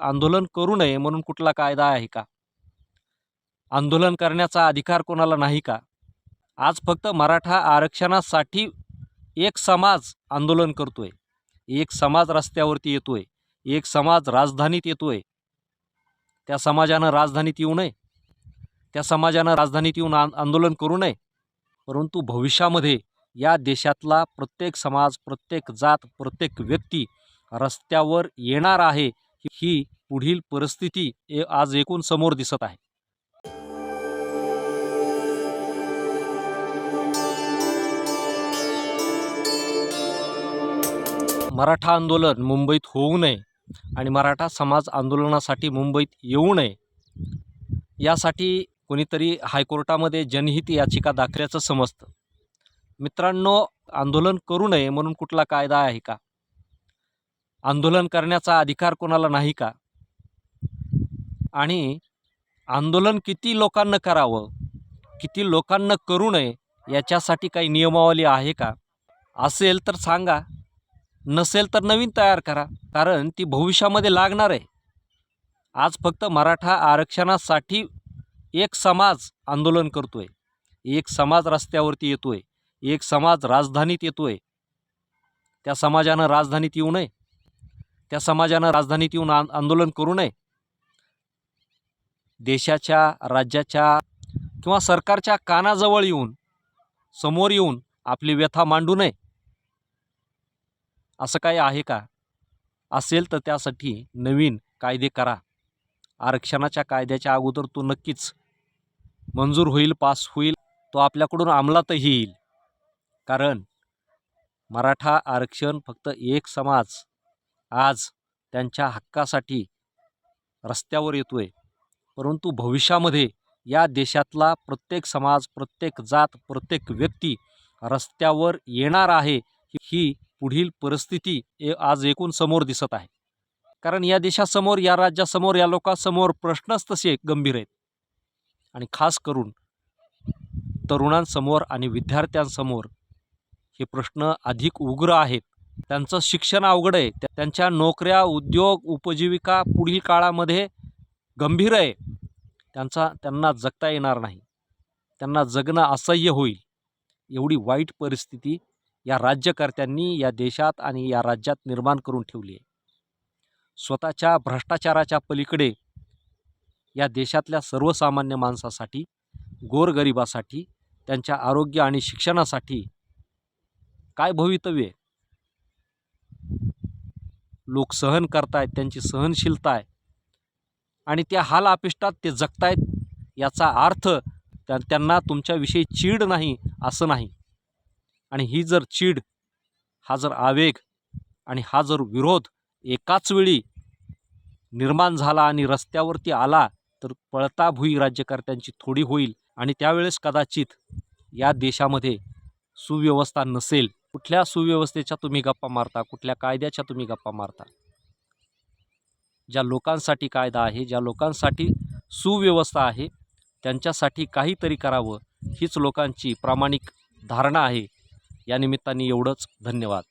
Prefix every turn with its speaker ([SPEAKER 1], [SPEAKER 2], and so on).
[SPEAKER 1] आंदोलन करू नये म्हणून कुठला कायदा आहे का? आंदोलन करण्याचा अधिकार कोणाला नाही का? आज फक्त मराठा आरक्षणासाठी एक समाज आंदोलन करतोय. एक समाज रस्त्यावरती येतोय. एक समाज राजधानीत येतोय. त्या समाजानं राजधानीत येऊ नये. त्या समाजानं राजधानीत येऊन आंदोलन करू नये. परंतु भविष्यामध्ये या देशातला प्रत्येक समाज प्रत्येक जात प्रत्येक व्यक्ती रस्त्यावर येणार आहे ही पुढील परिस्थिती आज एकूण समोर दिसत आहे. मराठा आंदोलन मुंबईत होऊ नये आणि मराठा समाज आंदोलनासाठी मुंबईत येऊ नये यासाठी कोणीतरी हायकोर्टामध्ये जनहित याचिका दाखल्याचं समजतं. मित्रांनो आंदोलन करू नये म्हणून कुठला कायदा आहे का? आंदोलन करण्याचा अधिकार कोणाला नाही का? आणि आंदोलन किती लोकांना करावं किती लोकांना करू नये याच्यासाठी काही नियमावली आहे का? असेल तर सांगा. नसेल तर नवीन तयार करा कारण ती भविष्यामध्ये लागणार आहे. आज फक्त मराठा आरक्षणासाठी एक समाज आंदोलन करतोय. एक समाज रस्त्यावरती येतोय. एक समाज राजधानीत येतोय. त्या समाजानं राजधानीत येऊ नये. त्या समाजानं राजधानीत येऊन आंदोलन करू नये. देशाच्या राज्याच्या किंवा सरकारच्या कानाजवळ येऊन समोर येऊन आपली व्यथा मांडू नये. असं काही आहे का? असेल तर त्यासाठी नवीन कायदे करा. आरक्षणाच्या कायद्याच्या अगोदर तो नक्कीच मंजूर होईल पास होईल. तो आपल्याकडून अंमलातही येईल. कारण मराठा आरक्षण फक्त एक समाज आज त्यांच्या हक्कासाठी रस्त्यावर येतो आहे परंतु भविष्यामध्ये या देशातला प्रत्येक समाज प्रत्येक जात प्रत्येक व्यक्ती रस्त्यावर येणार आहे ही पुढील परिस्थिती ए- आज एकूण समोर दिसत आहे. कारण या देशासमोर या राज्यासमोर या लोकांसमोर प्रश्नच तसे गंभीर आहेत. आणि खास करून तरुणांसमोर आणि विद्यार्थ्यांसमोर हे प्रश्न अधिक उग्र आहेत. त्यांचं शिक्षण अवघड आहे. त्या- त्यांच्या नोकऱ्या उद्योग उपजीविका पुढील काळामध्ये गंभीर आहे. त्यांचा त्यांना जगता येणार नाही. त्यांना जगणं असह्य होईल. एवढी वाईट परिस्थिती या राज्यकर्त्यांनी या देशात आणि या राज्यात निर्माण करून ठेवली आहे. स्वतःच्या भ्रष्टाचाराच्या पलीकडे या देशातल्या सर्वसामान्य माणसासाठी गोरगरिबासाठी त्यांच्या आरोग्य आणि शिक्षणासाठी काय भवितव्य आहे? लोक सहन करतायत त्यांची सहनशीलता आहे. आणि त्या हाल अपिष्टात ते जगतायत याचा अर्थ त्या त्यांना तुमच्याविषयी चीड नाही असं नाही. आणि ही जर चीड हा जर आवेग आणि हा जर विरोध एकाच वेळी निर्माण झाला आणि रस्त्यावरती आला तर पळता भुई राज्यकर्त्यांची थोडी होईल आणि त्यावेळेस कदाचित या देशामध्ये सुव्यवस्था नसेल. कुठल्या सुव्यवस्थेच्या तुम्ही गप्पा मारता? कुठल्या कायद्याच्या तुम्ही गप्पा मारता? ज्या लोकांसाठी कायदा आहे ज्या लोकांसाठी सुव्यवस्था आहे त्यांच्यासाठी काहीतरी करावं हीच लोकांची प्रामाणिक धारणा आहे. या निमित्ताने एवढंच. धन्यवाद.